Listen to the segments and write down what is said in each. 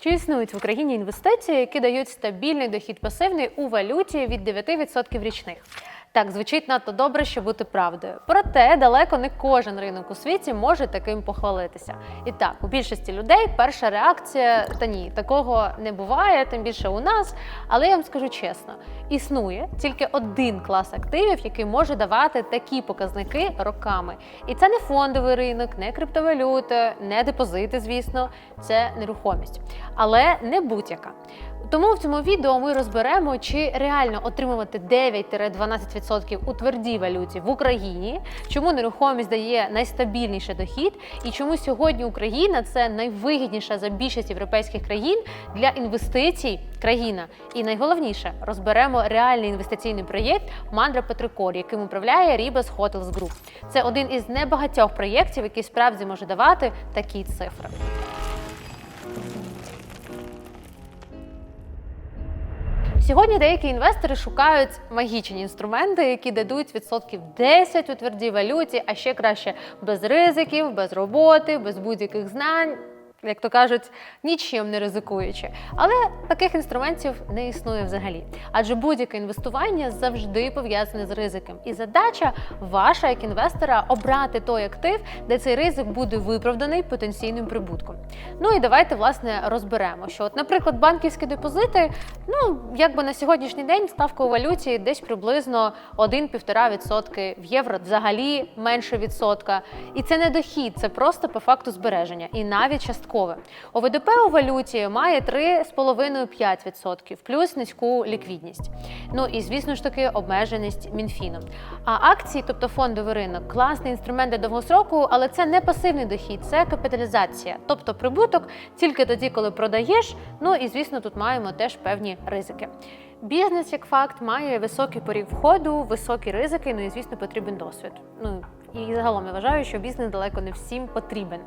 Чи існують в Україні інвестиції, які дають стабільний дохід пасивний у валюті від 9% річних? Так, звучить надто добре, щоб бути правдою. Проте далеко не кожен ринок у світі може таким похвалитися. І так, у більшості людей перша реакція та ні, такого не буває, тим більше у нас. Але я вам скажу чесно: існує тільки один клас активів, який може давати такі показники роками. І це не фондовий ринок, не криптовалюта, не депозити, звісно, це нерухомість, але не будь-яка. Тому в цьому відео ми розберемо, чи реально отримувати 9-12% у твердій валюті в Україні, чому нерухомість дає найстабільніший дохід, і чому сьогодні Україна це найвигідніша за більшість європейських країн для інвестицій країна. І найголовніше розберемо реальний інвестиційний проєкт Мандра Петрикор, яким управляє Ribas Hotels Group. Це один із небагатьох проєктів, який справді може давати такі цифри. Сьогодні деякі інвестори шукають магічні інструменти, які дадуть відсотків 10 у твердій валюті, а ще краще без ризиків, без роботи, без будь-яких знань. Як то кажуть, нічим не ризикуючи. Але таких інструментів не існує взагалі. Адже будь-яке інвестування завжди пов'язане з ризиком. І задача ваша як інвестора обрати той актив, де цей ризик буде виправданий потенційним прибутком. Ну і давайте власне розберемо, що, от, наприклад, банківські депозити, ну якби на сьогоднішній день ставка у валюті десь приблизно 1-1,5% в євро, взагалі менше відсотка. І це не дохід, це просто по факту збереження, і навіть часткове. ОВДП у валюті має 3,5-5%, плюс низьку ліквідність. Ну і звісно ж таки обмеженість Мінфіном. А акції, тобто фондовий ринок, класний інструмент для довгостроку, але це не пасивний дохід, це капіталізація, тобто прибуток тільки тоді, коли продаєш. Ну і звісно, тут маємо теж певні ризики. Бізнес, як факт, має високий поріг входу, високі ризики, ну і звісно, потрібен досвід. Ну і загалом я вважаю, що бізнес далеко не всім потрібен.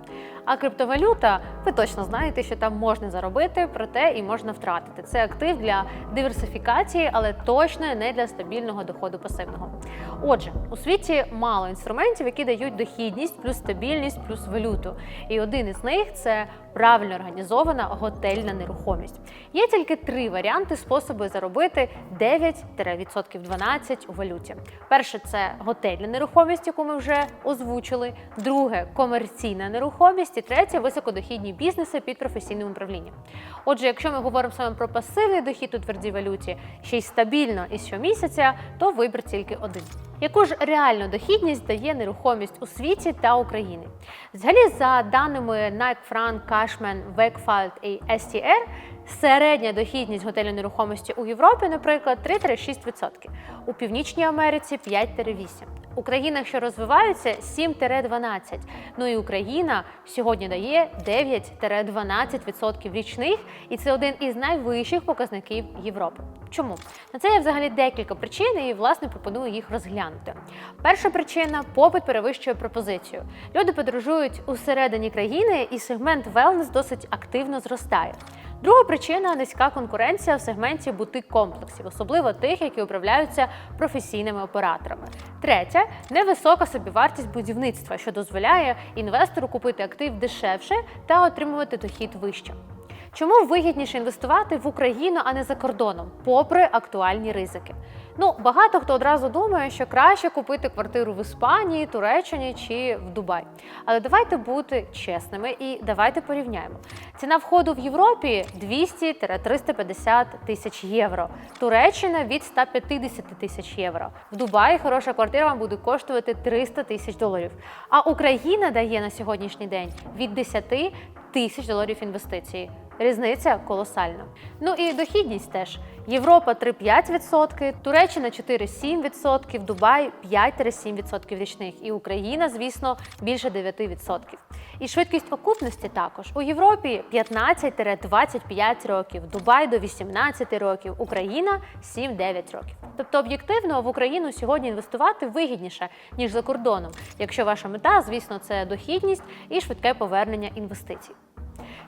А криптовалюта, ви точно знаєте, що там можна заробити, проте і можна втратити. Це актив для диверсифікації, але точно не для стабільного доходу пасивного. Отже, у світі мало інструментів, які дають дохідність, плюс стабільність, плюс валюту. І один із них це правильно організована готельна нерухомість. Є тільки три варіанти способи заробити 9-12 у валюті. Перше це готельна нерухомість, яку ми вже озвучили. Друге комерційна нерухомість. І третє високодохідні бізнеси під професійним управлінням. Отже, якщо ми говоримо саме про пасивний дохід у твердій валюті, ще й стабільно і щомісяця, то вибір тільки один. Яку ж реальну дохідність дає нерухомість у світі та Україні? Взагалі, за даними Nike Frank, Cashman, Wakefield і STR, середня дохідність готельної нерухомості у Європі, наприклад, 3-6%, у Північній Америці 5-8%. У країнах, що розвиваються, 7-12%. Ну і Україна сьогодні дає 9-12% річних, і це один із найвищих показників Європи. Чому? На це є взагалі декілька причин, і власне пропоную їх розглянути. Перша причина попит перевищує пропозицію. Люди подорожують усередині країни, і сегмент wellness досить активно зростає. Друга причина низька конкуренція в сегменті бутик комплексів, особливо тих, які управляються професійними операторами. Третя невисока собівартість будівництва, що дозволяє інвестору купити актив дешевше та отримувати дохід вище. Чому вигідніше інвестувати в Україну, а не за кордоном, попри актуальні ризики? Ну, багато хто одразу думає, що краще купити квартиру в Іспанії, Туреччині чи в Дубай. Але давайте бути чесними і давайте порівняємо. Ціна входу в Європі 200-350 тисяч євро. Туреччина від 150 тисяч євро. В Дубаї хороша квартира вам буде коштувати 300 тисяч доларів. А Україна дає на сьогоднішній день від 10 тисяч доларів інвестицій. Різниця колосальна. Ну і дохідність теж. Європа 3-5%, Туреччина 4-7%, Дубай 5-7% річних. І Україна, звісно, більше 9%. І швидкість окупності також. У Європі 15-25 років, Дубай до 18 років, Україна 7-9 років. Тобто об'єктивно в Україну сьогодні інвестувати вигідніше, ніж за кордоном, якщо ваша мета, звісно, це дохідність і швидке повернення інвестицій.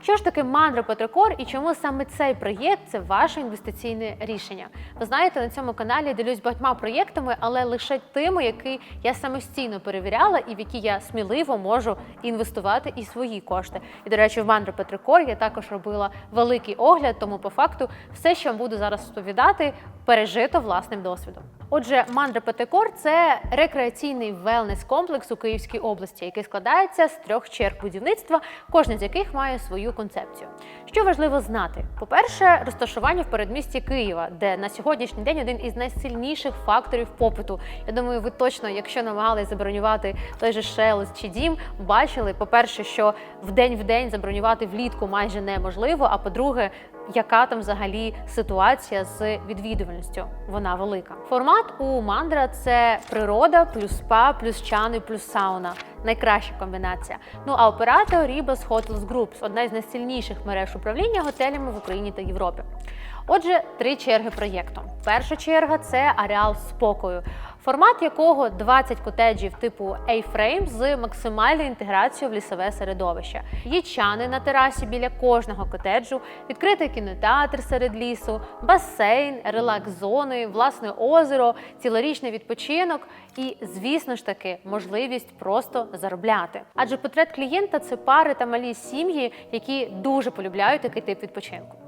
Що ж таке мандра Петрикор і чому саме цей проєкт це ваше інвестиційне рішення? Ви знаєте, на цьому каналі я ділюсь багатьма проєктами, але лише тими, які я самостійно перевіряла і в які я сміливо можу інвестувати і свої кошти. І до речі, в мандра Петрикор я також робила великий огляд, тому по факту все, що вам буду зараз розповідати, пережито власним досвідом. Отже, мандра Петрикор – це рекреаційний велнес-комплекс у Київській області, який складається з трьох черг будівництва, кожна з яких має свою концепцію. Що важливо знати? По-перше, розташування в передмісті Києва, де на сьогоднішній день один із найсильніших факторів попиту. Я думаю, ви точно, якщо намагалися забронювати той же Шелес чи дім, бачили, по-перше, що в день в день забронювати влітку майже неможливо. А по-друге, яка там взагалі ситуація з відвідувальністю? Вона велика. Формат у мандра це природа, плюс спа, плюс чани, плюс сауна. Найкраща комбінація. Ну а оператор Ribas Hotels Groups – одна із найсильніших мереж управління готелями в Україні та Європі. Отже, три черги проєкту. Перша черга це ареал спокою, формат якого 20 котеджів типу A-frame з максимальною інтеграцією в лісове середовище. Є чани на терасі біля кожного котеджу, відкритий кінотеатр серед лісу, басейн, релакс-зони, власне озеро, цілорічний відпочинок і, звісно ж таки, можливість просто заробляти. Адже портрет клієнта це пари та малі сім'ї, які дуже полюбляють такий тип відпочинку.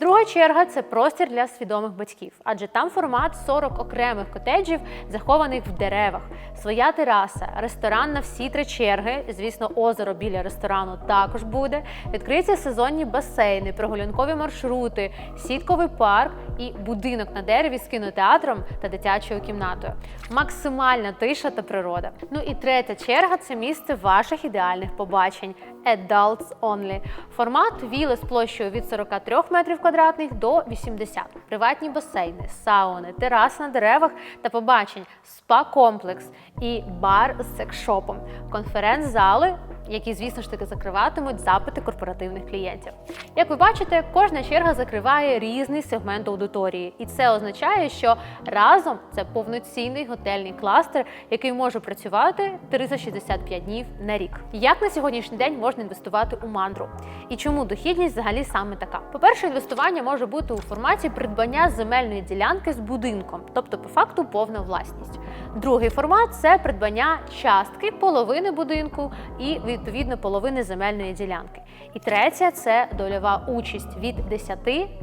Друга черга це простір для свідомих батьків, адже там формат 40 окремих котеджів, захованих в деревах, своя тераса, ресторан на всі три черги. Звісно, озеро біля ресторану також буде. Відкриті сезонні басейни, прогулянкові маршрути, сітковий парк і будинок на дереві з кінотеатром та дитячою кімнатою. Максимальна тиша та природа. Ну і третя черга це місце ваших ідеальних побачень. Adults Only. Формат віли з площею від 43 метрів квадратних до 80. Приватні басейни, сауни, терас на деревах та побачень, спа-комплекс і бар з секшопом, конференц-зали, які, звісно ж таки, закриватимуть запити корпоративних клієнтів. Як ви бачите, кожна черга закриває різний сегмент аудиторії, і це означає, що разом це повноцінний готельний кластер, який може працювати 365 днів на рік. Як на сьогоднішній день можна інвестувати у мандру? І чому дохідність взагалі саме така? По-перше, інвестування може бути у форматі придбання земельної ділянки з будинком, тобто по факту повна власність. Другий формат це придбання частки половини будинку і відповідно половини земельної ділянки. І третя це дольова участь від 10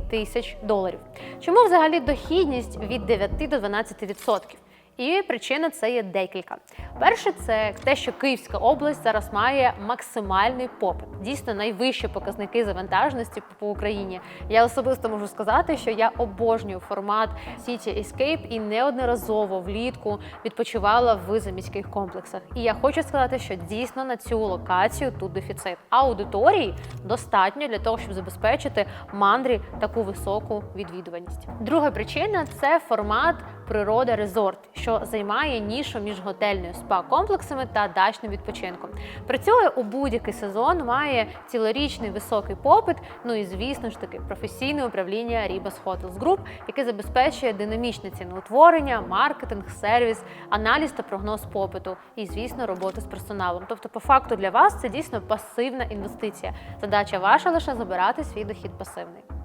тисяч доларів. Чому взагалі дохідність від 9 до 12 відсотків? І причина це є декілька. Перше, це те, що Київська область зараз має максимальний попит, дійсно найвищі показники завантаженості по Україні. Я особисто можу сказати, що я обожнюю формат City Escape і неодноразово влітку відпочивала в заміських комплексах. І я хочу сказати, що дійсно на цю локацію тут дефіцит. Аудиторії достатньо для того, щоб забезпечити мандрі таку високу відвідуваність. Друга причина це формат природа резорт, що займає нішу між готельною спа-комплексами та дачним відпочинком. Працює у будь-який сезон, має цілорічний високий попит. Ну і звісно ж таки професійне управління Ribas Hotels Group, яке забезпечує динамічне ціноутворення, маркетинг, сервіс, аналіз та прогноз попиту, і звісно, роботу з персоналом. Тобто, по факту для вас це дійсно пасивна інвестиція. Задача ваша лише забирати свій дохід пасивний.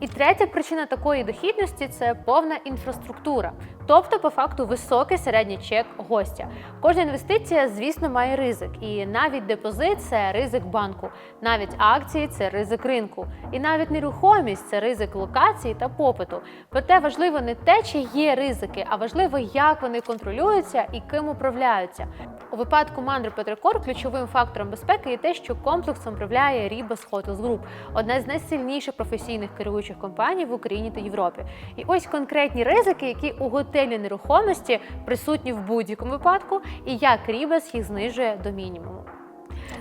І третя причина такої дохідності це повна інфраструктура, тобто, по факту, високий середній чек гостя. Кожна інвестиція, звісно, має ризик, і навіть депозит це ризик банку, навіть акції це ризик ринку, і навіть нерухомість це ризик локації та попиту. Проте важливо не те, чи є ризики, а важливо, як вони контролюються і ким управляються. У випадку мандри Петрикор ключовим фактором безпеки є те, що комплексом управляє Ribas Hotels Group, одна з найсильніших професійних керуючих компаній в Україні та Європі. І ось конкретні ризики, які у готельній нерухомості присутні в будь-якому випадку, і як Рібес їх знижує до мінімуму.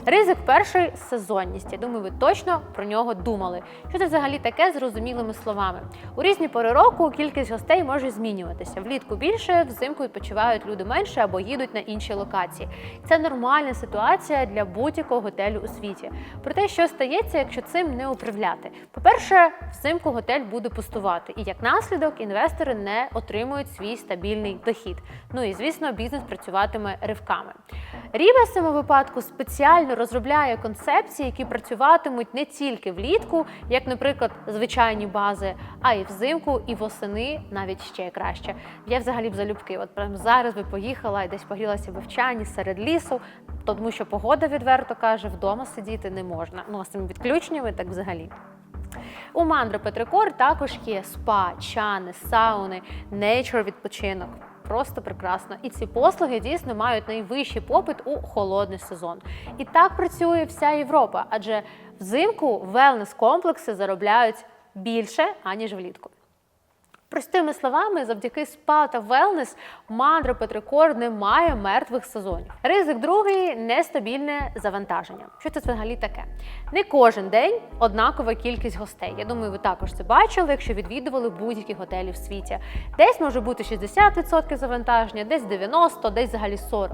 Ризик перший сезонність. Я думаю, ви точно про нього думали. Що це взагалі таке зрозумілими словами? У різні пори року кількість гостей може змінюватися. Влітку більше, взимку відпочивають люди менше або їдуть на інші локації. Це нормальна ситуація для будь-якого готелю у світі. Проте, що стається, якщо цим не управляти? По-перше, взимку готель буде пустувати, і як наслідок інвестори не отримують свій стабільний дохід. Ну і звісно, бізнес працюватиме ривками. Ріва в цьому випадку спеціально реально розробляє концепції, які працюватимуть не тільки влітку, як, наприклад, звичайні бази, а й взимку, і восени навіть ще краще. Я взагалі б залюбки. От прямо зараз би поїхала і десь погрілася в Овчані серед лісу, тому що погода відверто каже, вдома сидіти не можна. Ну а з цими відключеннями так взагалі. У Мандро Петрикор також є спа, чани, сауни, нейчор відпочинок. Просто прекрасно. І ці послуги дійсно мають найвищий попит у холодний сезон. І так працює вся Європа, адже взимку велнес-комплекси заробляють більше, аніж влітку. Простими словами, завдяки спа та велнес мандро Петрикор не має мертвих сезонів. Ризик другий нестабільне завантаження. Що це взагалі таке? Не кожен день однакова кількість гостей. Я думаю, ви також це бачили, якщо відвідували будь-які готелі в світі. Десь може бути 60% завантаження, десь 90%, десь взагалі 40%.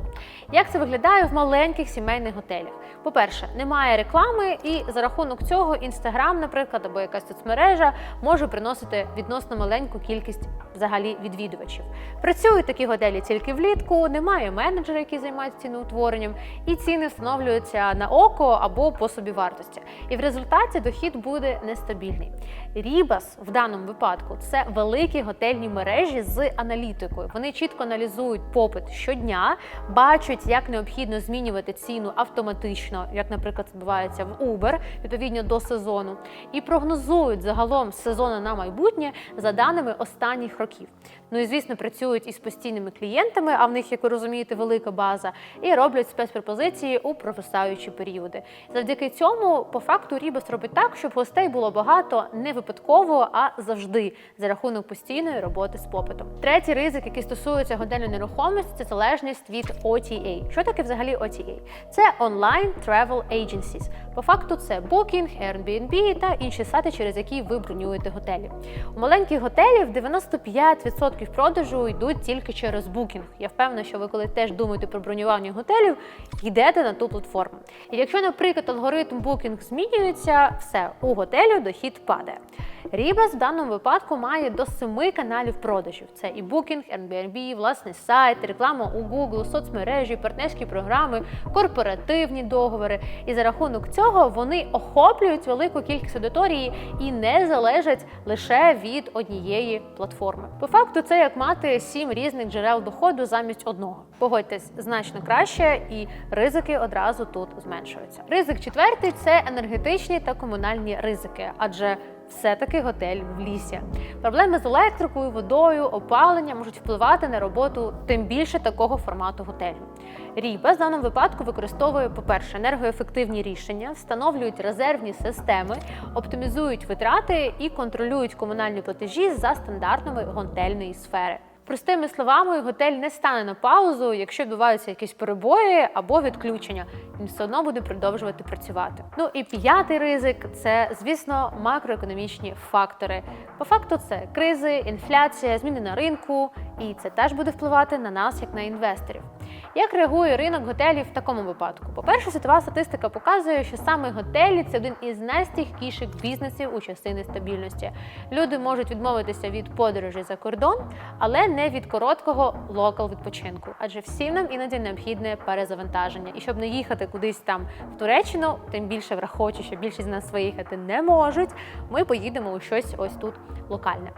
Як це виглядає в маленьких сімейних готелях? По-перше, немає реклами, і за рахунок цього інстаграм, наприклад, або якась соцмережа може приносити відносно маленьку кількість взагалі відвідувачів. Працюють такі готелі тільки влітку, немає менеджера, який займається ціноутворенням, і ціни встановлюються на око або по собівартості. І в результаті дохід буде нестабільний. Рібас в даному випадку це великі готельні мережі з аналітикою. Вони чітко аналізують попит щодня, бачать, як необхідно змінювати ціну автоматично, як, наприклад, відбувається в Uber, відповідно до сезону, і прогнозують загалом сезону на майбутнє за даними останніх років. Ну і звісно, працюють із постійними клієнтами, а в них, як ви розумієте, велика база, і роблять спецпропозиції у провисаючі періоди. Завдяки цьому, по факту, Рібас робить так, щоб гостей було багато не випадково, а завжди за рахунок постійної роботи з попитом. Третій ризик, який стосується готельної нерухомості, це залежність від OTA. Що таке взагалі OTA? Це Online Travel Agencies. По факту це Booking, Airbnb та інші сайти, через які ви бронюєте готелі. У маленьких готелів 95% продажу йдуть тільки через Booking. Я впевнена, що ви коли теж думаєте про бронювання готелів, йдете на ту платформу. І якщо, наприклад, алгоритм Booking змінюється, все у готелю дохід падає. Рібас в даному випадку має до семи каналів продажів: це і Booking, Airbnb, власний сайт, реклама у Google, соцмережі, партнерські програми, корпоративні договори. І за рахунок цього вони охоплюють велику кількість аудиторії і не залежать лише від однієї платформи. По факту, це як мати сім різних джерел доходу замість одного. Погодьтесь, значно краще, і ризики одразу тут зменшуються. Ризик четвертий це енергетичні та комунальні ризики, адже все-таки готель в лісі. Проблеми з електрикою, водою, опаленням можуть впливати на роботу тим більше такого формату готелю. Ріба в даному випадку використовує, по-перше, енергоефективні рішення, встановлюють резервні системи, оптимізують витрати і контролюють комунальні платежі за стандартами готельної сфери. Простими словами, готель не стане на паузу, якщо відбуваються якісь перебої або відключення. Він все одно буде продовжувати працювати. Ну і п'ятий ризик це, звісно, макроекономічні фактори. По факту, це кризи, інфляція, зміни на ринку, і це теж буде впливати на нас, як на інвесторів. Як реагує ринок готелів в такому випадку? По-перше, світова статистика показує, що саме готелі це один із найстійкіших бізнесів у часи нестабільності. Люди можуть відмовитися від подорожі за кордон, але не від короткого локал відпочинку, адже всім нам іноді необхідне перезавантаження. І щоб не їхати кудись там в Туреччину, тим більше враховуючи, що більшість з нас виїхати не можуть. Ми поїдемо у щось ось тут локальне.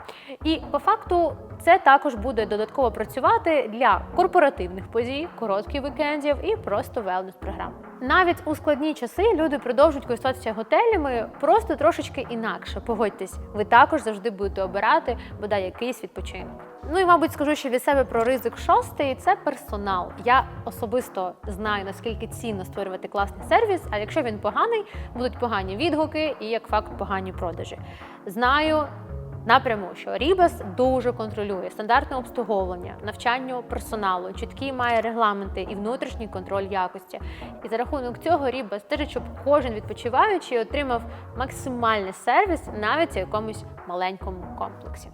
І по факту це також буде додатково працювати для корпоративних подій, коротких вікендів і просто велнес програм. Навіть у складні часи люди продовжують користуватися готелями просто трошечки інакше. Погодьтесь, ви також завжди будете обирати бодай якийсь відпочинок. Ну і мабуть скажу ще від себе про ризик шостий це персонал. Я особисто знаю наскільки цінно створювати класний сервіс. А якщо він поганий, будуть погані відгуки і як факт погані продажі. Знаю. Напряму, що Рібас дуже контролює стандартне обслуговування, навчання персоналу, чіткі має регламенти і внутрішній контроль якості. І за рахунок цього Рібас стежить, щоб кожен відпочиваючий отримав максимальний сервіс навіть у якомусь маленькому комплексі.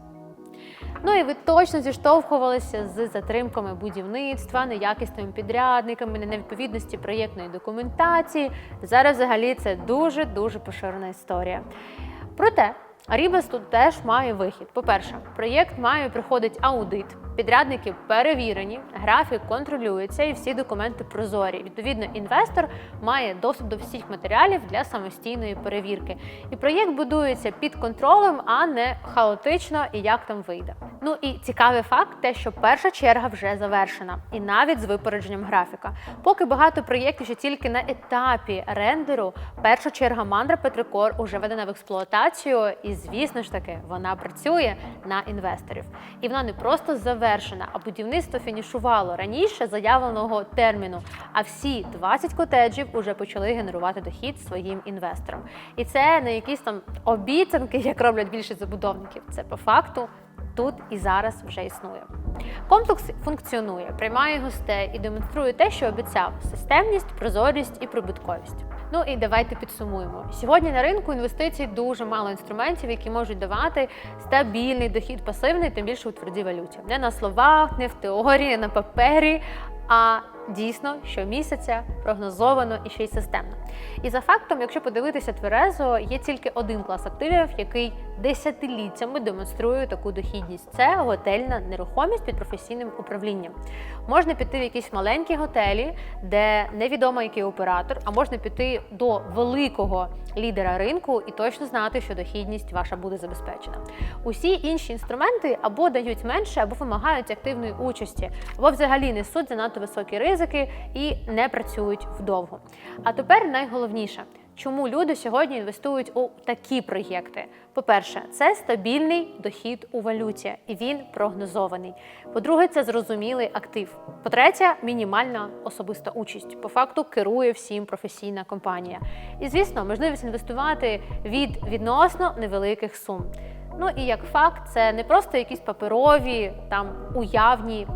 Ну і ви точно зіштовхувалися з затримками будівництва, неякісними підрядниками, невідповідності проєктної документації. Зараз взагалі це дуже дуже поширена історія. Проте Рібас тут теж має вихід. По-перше, проєкт має приходить аудит. Підрядники перевірені, графік контролюється і всі документи прозорі. Відповідно, інвестор має доступ до всіх матеріалів для самостійної перевірки. І проєкт будується під контролем, а не хаотично і як там вийде. Ну і цікавий факт, те, що перша черга вже завершена, і навіть з випередженням графіка. Поки багато проєктів ще тільки на етапі рендеру, перша черга мандра Петрикор уже введена в експлуатацію, і звісно ж таки вона працює на інвесторів. І вона не просто завершена, а будівництво фінішувало раніше заявленого терміну. А всі 20 котеджів уже почали генерувати дохід своїм інвесторам. І це не якісь там обіцянки, як роблять більшість забудовників. Це по факту тут і зараз вже існує. Комплекс функціонує, приймає гостей і демонструє те, що обіцяв: системність, прозорість і прибутковість. Ну і давайте підсумуємо. Сьогодні на ринку інвестицій дуже мало інструментів, які можуть давати стабільний дохід пасивний, тим більше у твердій валюті. Не на словах, не в теорії, не на папері, а дійсно щомісяця прогнозовано і ще й системно. І за фактом, якщо подивитися тверезо, є тільки один клас активів, який десятиліттями демонструє таку дохідність. Це готельна нерухомість під професійним управлінням. Можна піти в якісь маленькі готелі, де невідомо який оператор, а можна піти до великого лідера ринку і точно знати, що дохідність ваша буде забезпечена. Усі інші інструменти або дають менше, або вимагають активної участі, або взагалі несуть занадто високі ризики і не працюють вдовго. А тепер найголовніше. Чому люди сьогодні інвестують у такі проєкти? По-перше, це стабільний дохід у валюті, і він прогнозований. По-друге, це зрозумілий актив. По-третє, мінімальна особиста участь. По факту керує всім професійна компанія. І звісно, можливість інвестувати від відносно невеликих сум. Ну і як факт, це не просто якісь паперові там уявні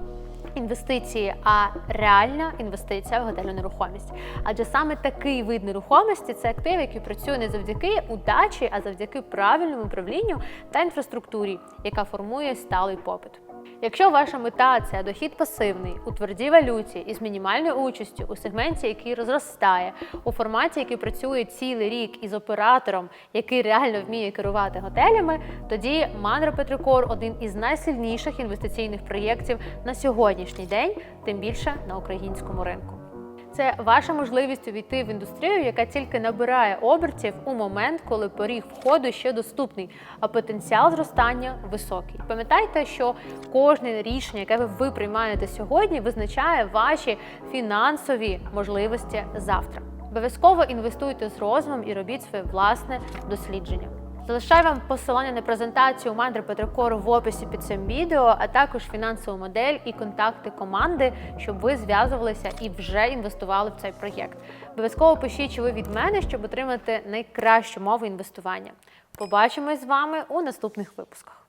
інвестиції, а реальна інвестиція в готельну нерухомість. Адже саме такий вид нерухомості це актив, який працює не завдяки удачі, а завдяки правильному управлінню та інфраструктурі, яка формує сталий попит. Якщо ваша мета це дохід пасивний у твердій валюті із мінімальною участю у сегменті, який розростає, у форматі, який працює цілий рік із оператором, який реально вміє керувати готелями, тоді Мандра Петрикор один із найсильніших інвестиційних проєктів на сьогоднішній день, тим більше на українському ринку. Це ваша можливість увійти в індустрію, яка тільки набирає обертів у момент, коли поріг входу ще доступний, а потенціал зростання високий. Пам'ятайте, що кожне рішення, яке ви приймаєте сьогодні, визначає ваші фінансові можливості завтра. Обов'язково інвестуйте з розумом і робіть своє власне дослідження. Залишаю вам посилання на презентацію мандри Петрокору в описі під цим відео, а також фінансову модель і контакти команди, щоб ви зв'язувалися і вже інвестували в цей проєкт. Обов'язково пишіть, чи ви від мене, щоб отримати найкращу мову інвестування. Побачимось з вами у наступних випусках.